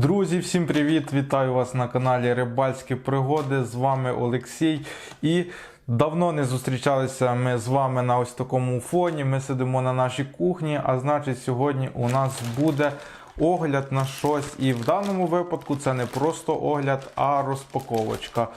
Друзі, всім привіт! Вітаю вас на каналі Рибальські Пригоди. З вами Олексій. І давно не зустрічалися ми з вами на ось такому фоні. Ми сидимо на нашій кухні, а значить, сьогодні у нас буде огляд на щось. І в даному випадку це не просто огляд, а розпаковочка.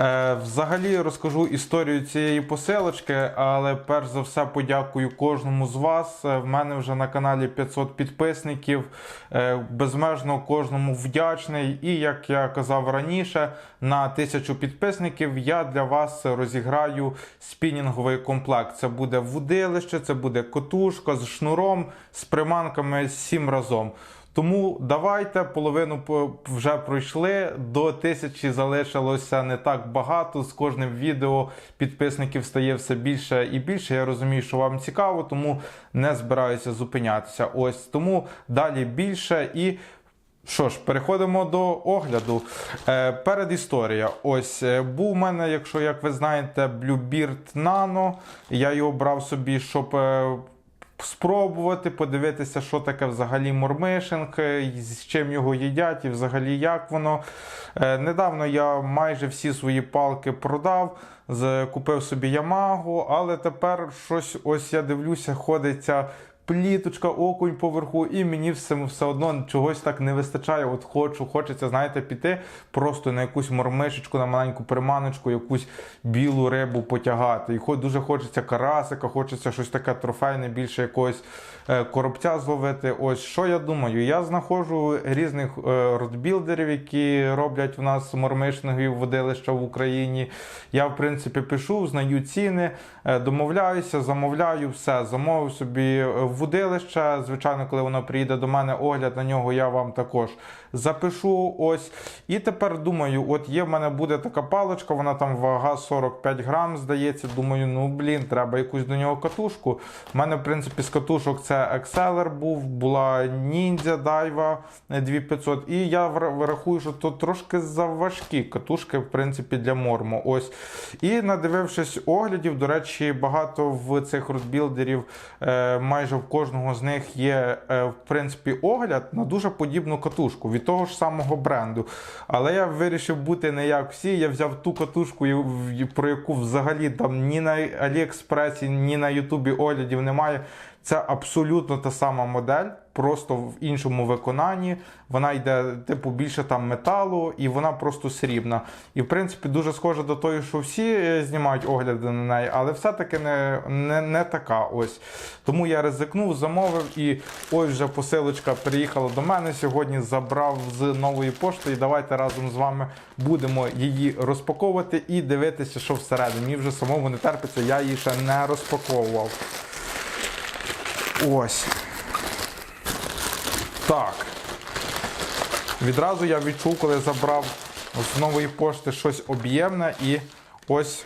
Е, взагалі розкажу історію цієї посилочки, але перш за все подякую кожному з вас. Е, В мене вже на каналі 500 підписників. Е, безмежно кожному вдячний. І як я казав раніше, на 1000 підписників я для вас розіграю спінінговий комплект. Це буде вудилище, це буде котушка з шнуром, з приманками 7 разом. Тому давайте половину вже пройшли. До тисячі залишилося не так багато. З кожним відео підписників стає все більше і більше. Я розумію, що вам цікаво, тому не збираюся зупинятися. Ось тому далі більше і. Що ж, переходимо до огляду. Е, передісторія. Ось е, був у мене, якщо як ви знаєте, Bluebeard Nano. Я його брав собі, щоб е, спробувати, подивитися, що таке взагалі мормишинг, з чим його їдять, і взагалі як воно. Е, недавно я майже всі свої палки продав, купив собі Ямагу, але тепер щось ось я дивлюся, ходиться. Пліточка, окунь поверху, і мені все, все одно чогось так не вистачає. От хочу, хочеться, знаєте, піти просто на якусь мормишечку, на маленьку приманочку, якусь білу рибу потягати. І хоч дуже хочеться карасика, хочеться щось таке трофейне, більше якогось коробця зловити. Ось що я думаю. Я знаходжу різних е, родбілдерів, які роблять в нас мормишингові водилища в Україні. Я, в принципі, пишу, знаю ціни, е, домовляюся, замовляю все. Замовив собі е, водилище. Звичайно, коли воно приїде до мене, огляд на нього я вам також запишу. Ось. І тепер думаю, от є в мене буде така паличка, вона там вага 45 грам, здається. Думаю, ну блін, треба якусь до нього катушку. У мене, в принципі, з катушок це Exceller був, була Ninja Daiwa 2500. І я вра- рахую, що то трошки заважкі катушки, в принципі, для морму. Ось. І надивившись оглядів, до речі, багато в цих розбілдерів, е, майже в кожного з них є, е, в принципі, огляд на дуже подібну катушку від того ж самого бренду. Але я вирішив бути не як всі. Я взяв ту катушку, про яку взагалі там ні на Аліекспресі, ні на Ютубі оглядів немає. Це абсолютно та сама модель, просто в іншому виконанні. Вона йде, типу, більше там металу, і вона просто срібна. І в принципі дуже схожа до тої, що всі е, знімають огляди на неї, але все-таки не, не, не така. Ось. Тому я ризикнув, замовив, і ось вже посилочка приїхала до мене сьогодні. Забрав з нової пошти. І давайте разом з вами будемо її розпаковувати і дивитися, що всередині. Мені вже самому не терпиться, я її ще не розпаковував. Ось. Так. Відразу я відчув, коли забрав з нової пошти щось об'ємне і ось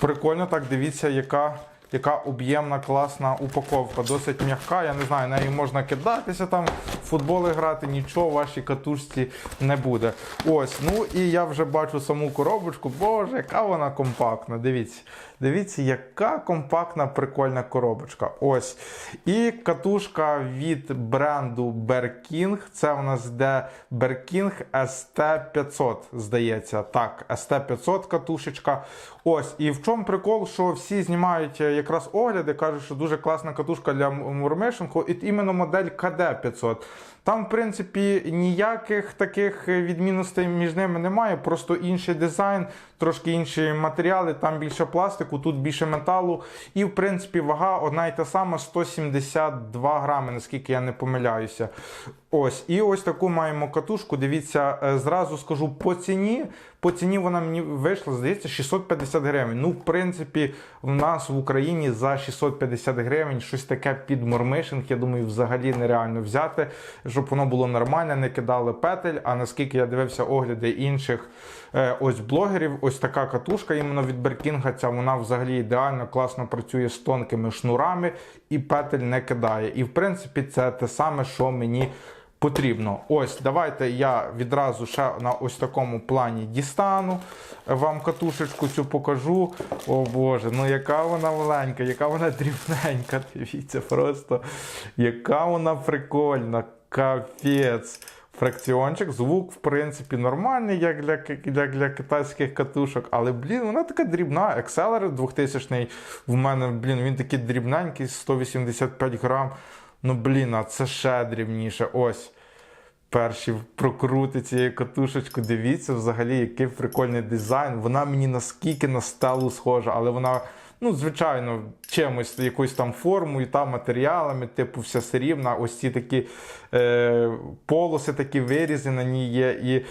прикольно так дивіться, яка, яка об'ємна, класна упаковка. Досить м'яка. Я не знаю, нею можна кидатися там, в футболи грати, нічого вашій катушці не буде. Ось, ну і я вже бачу саму коробочку. Боже, яка вона компактна. Дивіться. Дивіться, яка компактна, прикольна коробочка. Ось. І катушка від бренду Berking. Це у нас йде Berking ST500, здається. Так, ST500 катушечка. Ось. І в чому прикол, що всі знімають е, якраз огляди, кажуть, що дуже класна катушка для мурмишингу. І іменно модель KD500. Там, в принципі, ніяких таких відмінностей між ними немає, просто інший дизайн, трошки інші матеріали, там більше пластику, тут більше металу. І, в принципі, вага одна і та сама 172 грами, наскільки я не помиляюся. Ось, і ось таку маємо катушку. Дивіться, е, зразу скажу по ціні. По ціні вона мені вийшла, здається, 650 гривень. Ну, в принципі, в нас в Україні за 650 гривень щось таке під мормишинг, я думаю, взагалі нереально взяти, щоб воно було нормальне, не кидали петель. А наскільки я дивився огляди інших е, ось блогерів, ось така катушка іменно від Беркінга, ця вона взагалі ідеально класно працює з тонкими шнурами і петель не кидає. І в принципі, це те саме, що мені потрібно. Ось, давайте я відразу ще на ось такому плані дістану вам катушечку цю покажу. О Боже, ну яка вона маленька, яка вона дрібненька. Дивіться, просто яка вона прикольна. Капець. фракціончик. Звук, в принципі, нормальний, як для, для, для китайських катушок, але, блін, вона така дрібна. Акселер 2000 в мене, блін, він такий дрібненький, 185 грам. Ну, блін, а це ще дрібніше. Ось. Перші прокрути цією катушечку. Дивіться, взагалі, який прикольний дизайн. Вона мені наскільки на стелу схожа, але вона, ну, звичайно, чимось, якоюсь там формою та матеріалами, типу, вся все рівна. Ось ці такі е, полоси, такі вирізи на ній є. І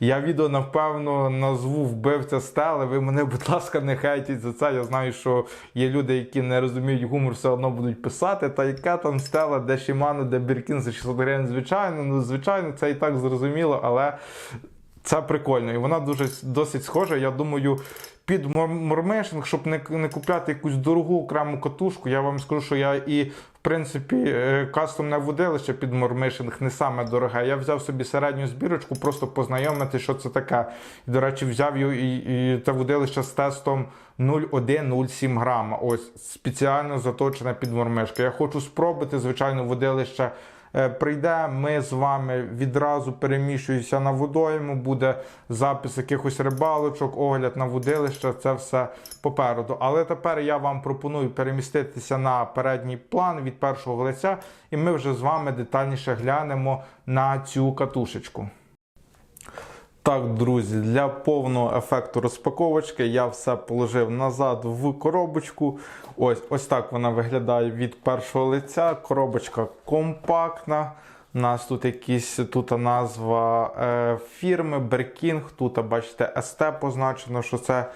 я відео, напевно, назву вбивця стели. Ви мене, будь ласка, не хейтіть за це. Я знаю, що є люди, які не розуміють гумор, все одно будуть писати. Та яка там стела, де Shimano, де Біркін за 600 гривень, звичайно. Ну, звичайно, це і так зрозуміло, але це прикольно. І вона дуже досить схожа. Я думаю, під мор- мормишинг, щоб не, не купляти якусь дорогу окрему катушку, я вам скажу, що я і в принципі е, кастомне водилище під мормишинг не саме дороге. Я взяв собі середню збірочку, просто познайомити, що це таке. І, до речі, взяв його і, і це водилище з тестом 0,1-0,7 грама. Ось спеціально заточене під мормишки. Я хочу спробувати, звичайно, водилище. Е, Прийде, ми з вами відразу перемішуємося на водойму, буде запис якихось рибалочок, огляд на водилище, це все попереду. Але тепер я вам пропоную переміститися на передній план від першого лиця, і ми вже з вами детальніше глянемо на цю катушечку. Так, друзі, для повного ефекту розпаковочки я все положив назад в коробочку. Ось ось так вона виглядає від першого лиця. Коробочка компактна. У нас тут якісь тут назва е, фірми Беркінг. Тут, бачите, СТ позначено, що це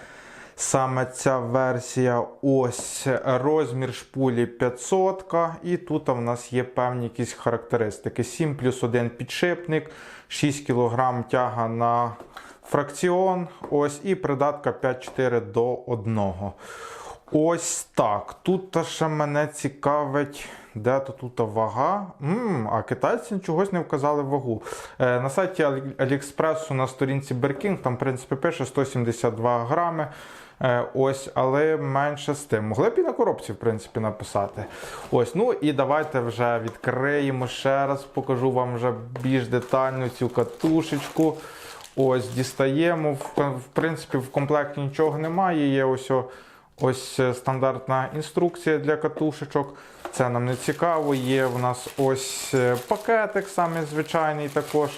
саме ця версія. Ось розмір шпулі 500. І тут в нас є певні якісь характеристики. 7 плюс 1 підшипник, 6 кг тяга на фракціон. Ось і придатка 5-4 до 1. Ось так. Тут ще мене цікавить, де то тут вага. м а китайці чогось не вказали вагу. Е, на сайті Алі- Аліекспресу на сторінці Беркінг там, в принципі, пише 172 грами. Е, ось, але менше з тим. Могли б і на коробці, в принципі, написати. Ось, ну і давайте вже відкриємо ще раз, покажу вам вже більш детально цю катушечку. Ось, дістаємо. В, принципі, в комплекті нічого немає. Є ось ось е, стандартна інструкція для катушечок. Це нам не цікаво. Є в нас ось е, пакетик, самий звичайний також.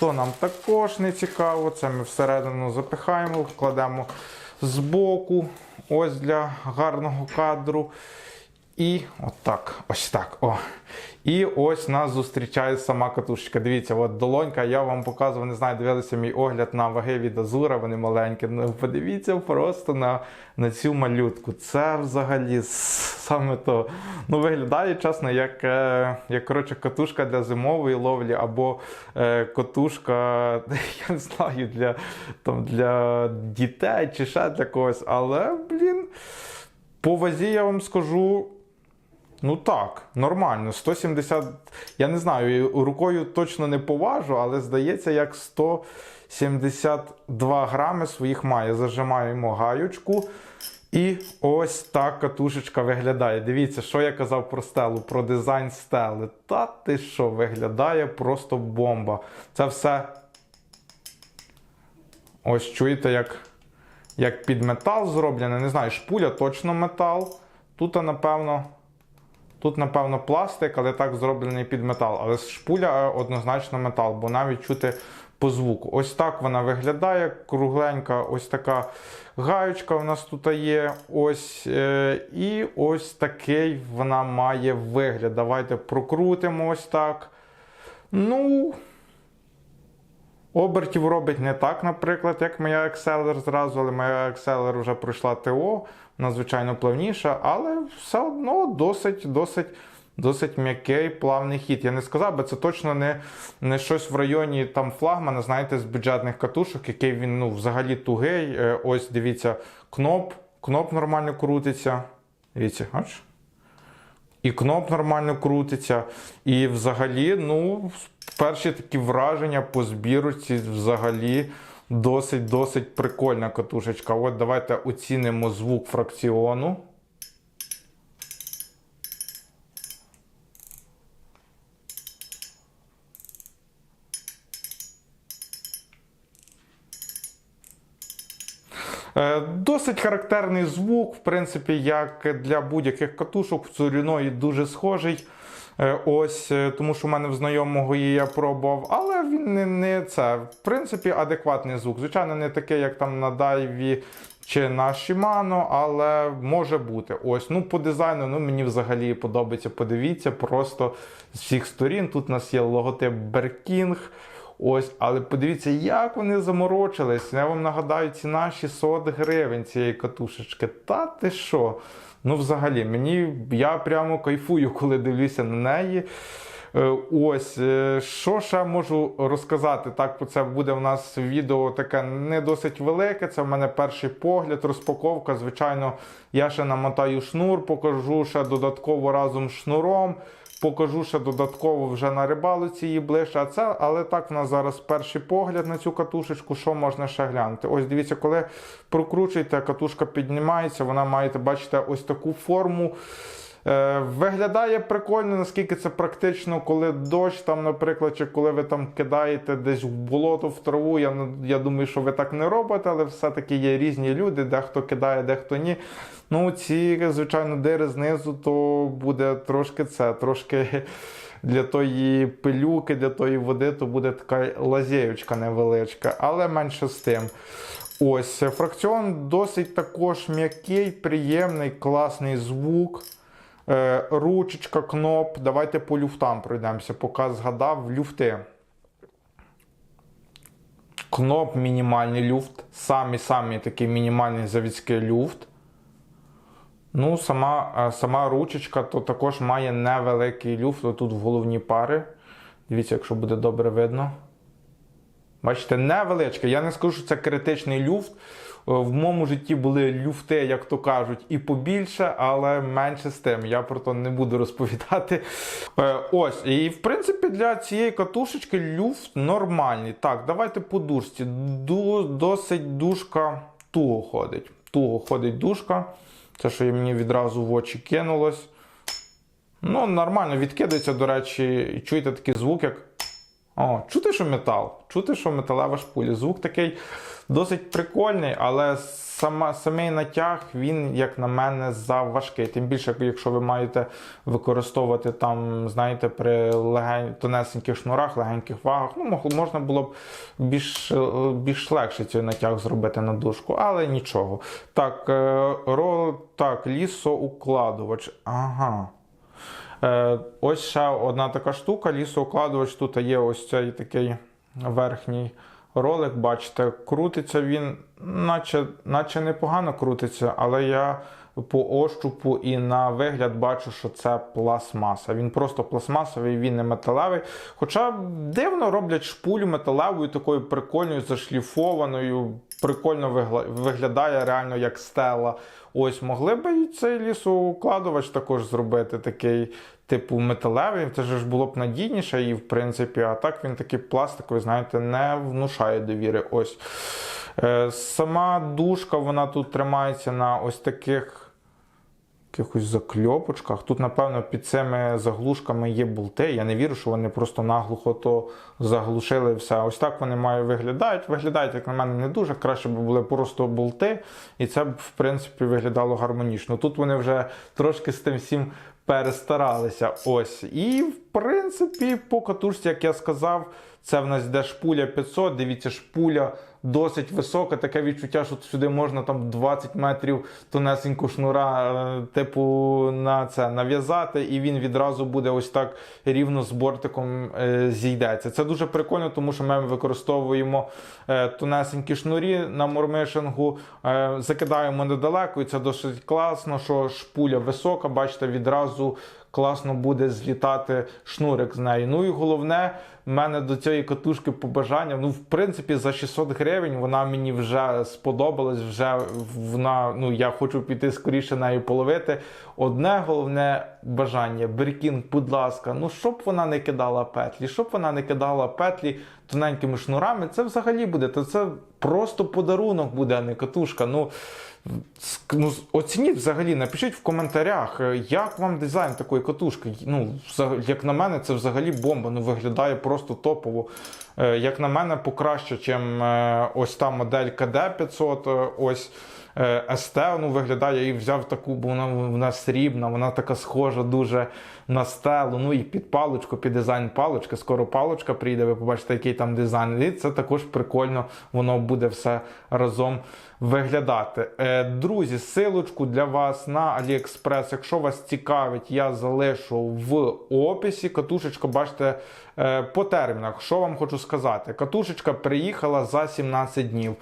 То нам також не цікаво. Це ми всередину запихаємо, вкладемо збоку. Ось для гарного кадру. І отак, ось так. О. І ось нас зустрічає сама катушечка. Дивіться, от долонька, я вам показував, не знаю, дивилися мій огляд на ваги від Азура, вони маленькі. Ну, подивіться просто на, на цю малютку. Це взагалі саме то. Ну, виглядає, чесно, як, е, як коротше, катушка для зимової ловлі, або е, катушка, я не знаю, для, там, для дітей чи ще для когось. Але, блін, по вазі я вам скажу. Ну так, нормально. 170. Я не знаю, рукою точно не поважу, але здається, як 172 грами своїх має. Зажимаємо гаючку. І ось так катушечка виглядає. Дивіться, що я казав про стелу, про дизайн стели. Та ти що, виглядає просто бомба. Це все. Ось чуєте, як, як під метал зроблене. Не знаю, шпуля точно метал. Тут, напевно. Тут, напевно, пластик, але так зроблений під метал. Але шпуля е, однозначно метал, бо навіть чути по звуку. Ось так вона виглядає. Кругленька, ось така гаючка у нас тут є. Ось. Е, і ось такий вона має вигляд. Давайте прокрутимо ось так. Ну. Обертів робить не так, наприклад, як моя Exceler зразу, але моя Exceler вже пройшла ТО, вона звичайно плавніша, але все одно досить, досить, досить м'який плавний хід. Я не сказав би, це точно не, не щось в районі там флагмана, знаєте, з бюджетних катушок, який він ну, взагалі тугий. Е, Ось дивіться, кноп, кноп нормально крутиться. Дивіться, бачиш? І кноп нормально крутиться. І взагалі, ну, перші такі враження по збірці взагалі Досить-досить прикольна катушечка. От давайте оцінимо звук фракціону. Е, досить характерний звук, в принципі, як для будь-яких катушок, в цуріної дуже схожий. Е, Ось, е, тому що в мене в знайомого її я пробував, але він не, не це. В принципі, адекватний звук. Звичайно, не такий, як там на Дайві чи на Shimano, але може бути. Ось, ну по дизайну, ну мені взагалі подобається. Подивіться, просто з всіх сторін. Тут у нас є логотип Беркінг. Ось, але подивіться, як вони заморочились. Я вам нагадаю, ціна 600 гривень цієї катушечки. Та ти що? Ну, взагалі, мені я прямо кайфую, коли дивлюся на неї. Е, Ось, е, що ще можу розказати? Так, це буде в нас відео таке не досить велике. Це в мене перший погляд, розпаковка. Звичайно, я ще намотаю шнур, покажу ще додатково разом з шнуром. Покажу ще додатково вже на рибалиці її ближче. А це, але так в нас зараз перший погляд на цю катушечку. Що можна ще глянути? Ось дивіться, коли прокручуєте, катушка піднімається, вона має, бачите, ось таку форму. Е, виглядає прикольно, наскільки це практично, коли дощ, там, наприклад, чи коли ви там кидаєте десь в болото, в траву. Я, я думаю, що ви так не робите, але все-таки є різні люди, дехто кидає, дехто ні. Ну, ці, звичайно, дири знизу, то буде трошки це, трошки для тої пилюки, для тої води, то буде така лазєючка невеличка, але менше з тим. Ось, фракціон досить також м'який, приємний, класний звук. Е, ручечка, кноп. Давайте по люфтам пройдемося, поки згадав люфти. Кноп мінімальний люфт. Самий-самий такий мінімальний заводський люфт. Ну, сама, е, сама ручечка то також має невеликий люфт. Тут в головні пари. Дивіться, якщо буде добре видно. Бачите, невеличке. Я не скажу, що це критичний люфт. Е, В моєму житті були люфти, як то кажуть, і побільше, але менше з тим. Я про то не буду розповідати. Е, Ось, і в принципі для цієї катушечки люфт нормальний. Так, давайте по дужці. Досить дужка туго ходить. Туго ходить дужка. Це, що мені відразу в очі кинулось. Ну, нормально відкидається, до речі, і чуєте такий звук, як. О, чути, що метал, чути, що металева шпуля. Звук такий досить прикольний, але сама, самий натяг, він, як на мене, заважкий. Тим більше, якщо ви маєте використовувати там, знаєте, при легень, тонесеньких шнурах, легеньких вагах, ну, можна було б більш, більш легше цей натяг зробити на дужку, але нічого. Так, е, ро, так, лісоукладувач. Ага. Е, ось ще одна така штука, лісоукладувач. Тут є ось цей такий верхній ролик, бачите, крутиться він, наче, наче непогано крутиться, але я по ощупу і на вигляд бачу, що це пластмаса. Він просто пластмасовий, він не металевий. Хоча дивно роблять шпулю металевою, такою прикольною, зашліфованою, прикольно виглядає реально як стела. Ось могли би і цей лісоукладувач також зробити такий, типу, металевий. Це ж було б надійніше і, в принципі, а так він такий пластиковий, знаєте, не внушає довіри. Ось. Е, Сама дужка, вона тут тримається на ось таких якихось закльопочках. Тут, напевно, під цими заглушками є болти. Я не вірю, що вони просто наглухо то заглушили все. Ось так вони мають виглядають. Виглядають, як на мене, не дуже. Краще б були просто болти, і це б, в принципі, виглядало гармонічно. Тут вони вже трошки з тим всім перестаралися. Ось. І, принципі, по катушці, як я сказав, це в нас йде шпуля 500. Дивіться, шпуля досить висока. Таке відчуття, що сюди можна там 20 метрів тонесеньку шнура, е, типу, на це нав'язати, і він відразу буде ось так рівно з бортиком е, зійдеться. Це дуже прикольно, тому що ми використовуємо е, тонесенькі шнурі на мормишингу, закидаємо недалеко, і це досить класно, що шпуля висока, бачите, відразу класно буде злітати шнурик з неї. Ну і головне, в мене до цієї катушки побажання. Ну, в принципі, за 600 гривень вона мені вже сподобалась. Вже вона, ну я хочу піти скоріше нею половити. Одне головне бажання: Беркінг, будь ласка, ну щоб вона не кидала петлі, щоб вона не кидала петлі тоненькими шнурами, це взагалі буде. То це просто подарунок буде, а не катушка. Ну, ну, оцініть взагалі, напишіть в коментарях, е, як вам дизайн такої катушки. Ну, як на мене, це взагалі бомба. Ну, виглядає просто топово. е, як на мене, покраще, чим е, ось та модель КД-500. е, Ось СТ, ну, виглядає і взяв таку, бо вона, вона срібна, вона така схожа дуже на стелу. Ну і під паличку, під дизайн палички. Скоро паличка прийде, ви побачите, який там дизайн. І це також прикольно, воно буде все разом виглядати. Е, друзі, силочку для вас на AliExpress, якщо вас цікавить, я залишу в описі. Катушечка, бачите, е, по термінах. Що вам хочу сказати? Катушечка приїхала за 17 днів.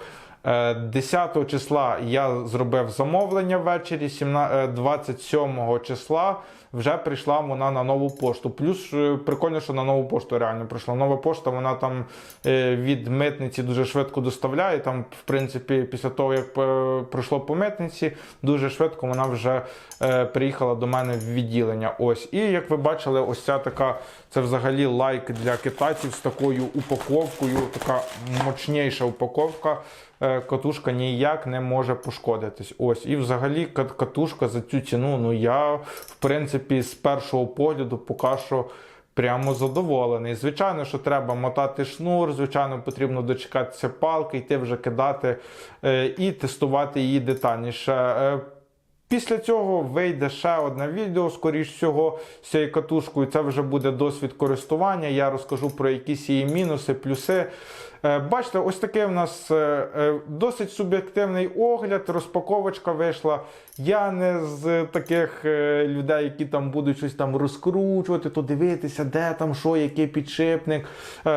Е, 10 числа я зробив замовлення ввечері, 17 е, 27 числа вже прийшла вона на нову пошту. Плюс е, прикольно, що на нову пошту реально прийшла. Нова пошта, вона там е, від митниці дуже швидко доставляє. Там, в принципі, після того, як е, пройшло по митниці, дуже швидко вона вже е, приїхала до мене в відділення. Ось. І як ви бачили, ось ця така, це взагалі лайк для китайців з такою упаковкою, така мощніша упаковка. Е, Катушка ніяк не може пошкодитись. Ось, і взагалі кат- катушка за цю ціну. Ну я в принципі з першого погляду поки що прямо задоволений. Звичайно, що треба мотати шнур, звичайно, потрібно дочекатися палки, йти вже кидати е, і тестувати її детальніше. Е, Після цього вийде ще одне відео, скоріш всього, з цією катушкою. Це вже буде досвід користування. Я розкажу про якісь її мінуси, плюси. Е, Бачите, ось такий в нас е, е, досить суб'єктивний огляд, розпаковочка вийшла. Я не з таких людей, які там будуть щось там розкручувати, то дивитися, де там що, який підшипник.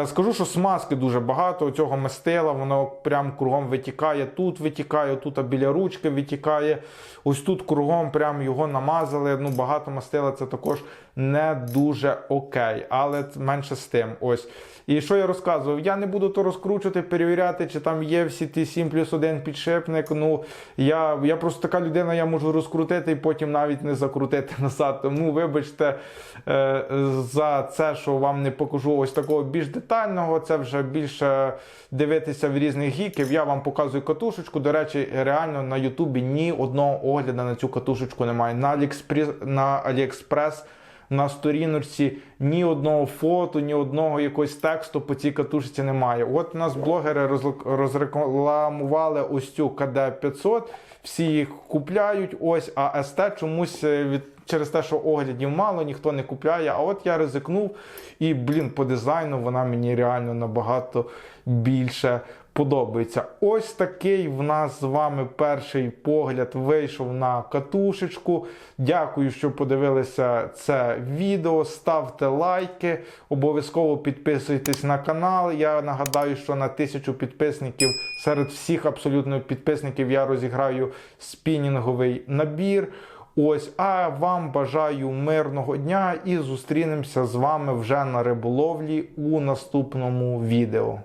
Скажу, що смазки дуже багато. Цього мастила, воно прям кругом витікає. Тут витікає, тут а біля ручки витікає. Ось тут кругом прям його намазали. Ну, багато мастила це також не дуже окей, але менше з тим. Ось. І що я розказував? Я не буду то розкручувати, перевіряти, чи там є всі ті 7 плюс 1 підшипник. Ну я, я просто така людина, я можу розкрутити і потім навіть не закрутити назад. Тому вибачте е, за це, що вам не покажу ось такого більш детального. Це вже більше дивитися в різних гіків. Я вам показую катушечку. До речі, реально на Ютубі ні одного огляду на цю катушечку немає. На AliExpress, на AliExpress на сторіночці ні одного фото, ні одного якогось тексту по цій катушці немає. От нас блогери розрекламували ось цю КД500, всі їх купляють. Ось, а СТ чомусь е, від через те, що оглядів мало, ніхто не купляє. А от я ризикнув, і блін, по дизайну вона мені реально набагато більше подобається. Ось такий в нас з вами перший погляд вийшов на катушечку. Дякую, що подивилися це відео. Ставте лайки, обов'язково підписуйтесь на канал. Я нагадаю, що на тисячу підписників серед всіх абсолютно підписників я розіграю спінінговий набір. Ось, а вам бажаю мирного дня і зустрінемося з вами вже на риболовлі у наступному відео.